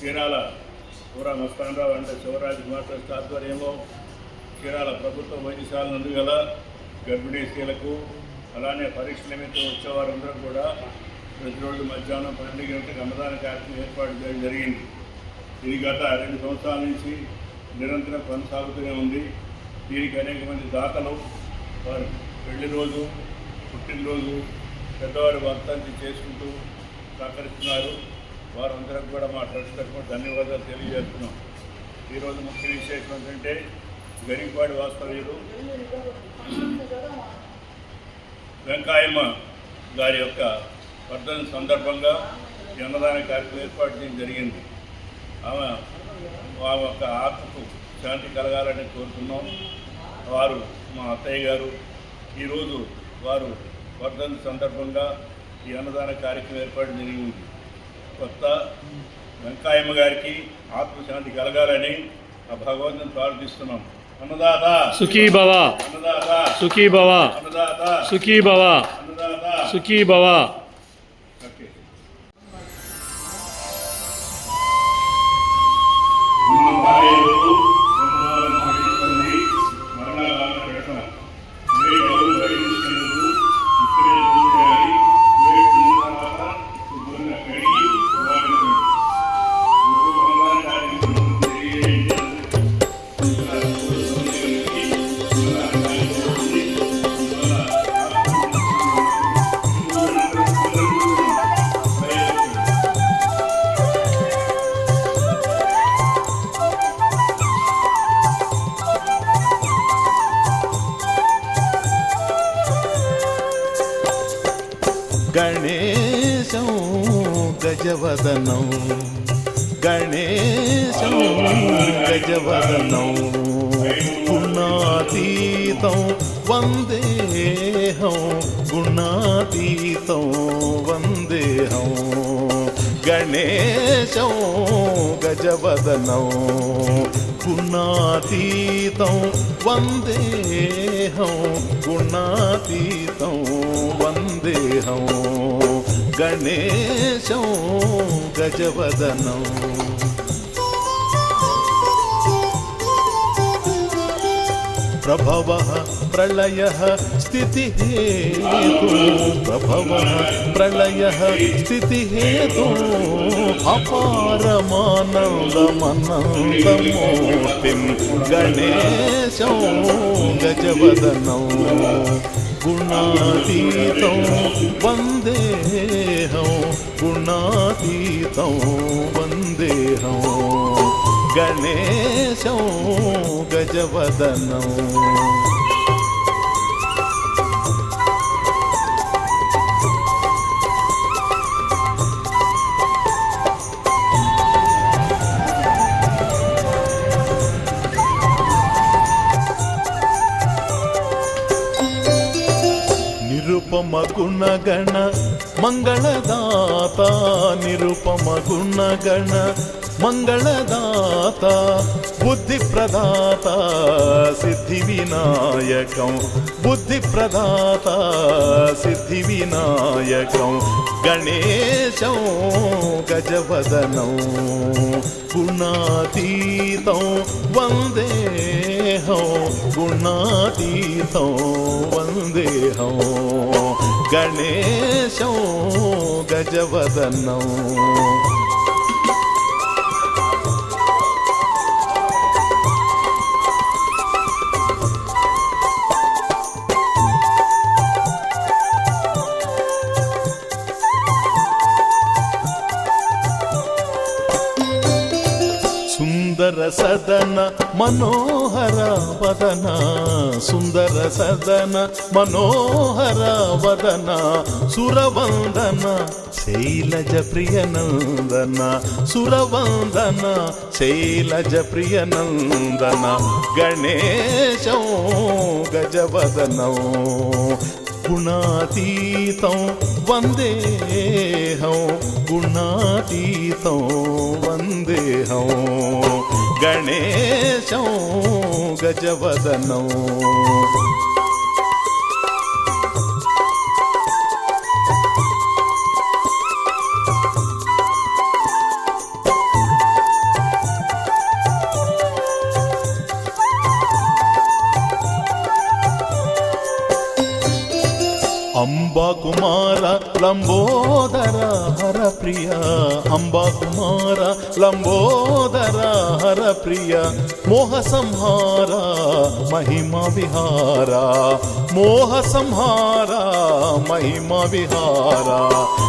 చీరాల పూరా మస్తానరావు అంటే శివరాజ్ కుమార్ ట్రస్ట్ ఆధ్వర్యంలో చీరాల ప్రభుత్వ వైద్యశాల నందు గల గర్భిణీ స్త్రీలకు అలానే పరీక్ష నిమిత్తం వచ్చేవారందరూ కూడా ప్రతిరోజు మధ్యాహ్నం పన్నెండు గంటలకు అన్నదాన కార్యక్రమం ఏర్పాటు చేయడం జరిగింది. ఇది గత రెండు సంవత్సరాల నుంచి నిరంతరం కొనసాగుతూనే ఉంది. దీనికి అనేక మంది దాతలు వారి పెళ్ళి రోజు పుట్టినరోజు పెద్దవారి వర్తంతి చేసుకుంటూ సహకరిస్తున్నారు. వారందరికి కూడా మా ట్రస్ట్ తరఫున ధన్యవాదాలు తెలియజేస్తున్నాం. ఈరోజు ముఖ్య విశేషం ఏంటంటే గరికపాడి వాస్తవ్యులు వెంకాయమ్మ గారి యొక్క వర్ధన సందర్భంగా ఈ అన్నదాన కార్యక్రమం ఏర్పాటు చేయడం జరిగింది. ఆమె ఆమె యొక్క ఆత్మకు శాంతి కలగాలని కోరుతున్నాం. వారు మా అత్తయ్య గారు ఈరోజు వారు వర్ధన సందర్భంగా ఈ అన్నదాన కార్యక్రమం ఏర్పాటు జరిగింది. కొత్త వెంకాయమ్మ గారికి ఆత్మశాంతి కలగాలని ఆ భగవంతుని ప్రార్థిస్తున్నాం. అన్నదాత. సుఖీ భవ. అన్నదాత. సుఖీ భవ. అన్నదాత. సుఖీ భవ. అన్నదాత. సుఖీ భవ. గణేశం గజవదనం. గణేశం గజవదనం. గుణాతీతం వందేహం. గుణాతీతం వందేహం. గణేశం గజవదనం. గుణాతీతం వందేహం. గుణాతీతం हूँ गणेशौ प्रभव प्रलय स्थिति स्थितिहेतु प्रभवः प्रलयः स्थितिहेतु अपारमानन्दमनन्दमूर्तिं गणेश गजवदनौ। గుణాతీతం. వందేహం గుణాతీతం వందేహం. గణేశం గజవదనం. నిరుపమ గుణగణ మంగళదాత నిరుపమ గుణగణ मङ्गलदाता बुद्धिप्रदाता सिद्धिविनायकं। गणेश गजवदन। गुणातीत वंदे हों गुणातीत वंदे हों गणेश गजवदनौ। సుందర సదన మనోహర వదన. సుందర సదన మనోహర వదన. సురవందన శైలజ ప్రియనందన సురవందన శైలజ ప్రియనందన గణేశం గజవదనం. గుణాతీతం వందేహం. గుణాతీతం వందేహం. గణేశం గజవదనం. అంబాకుమార లంబోదర హర ప్రియ అంబాకుమార లంబోదర హర ప్రియ. మోహ సంహార మహిమ విహార. మోహ సంహార మహిమ విహార.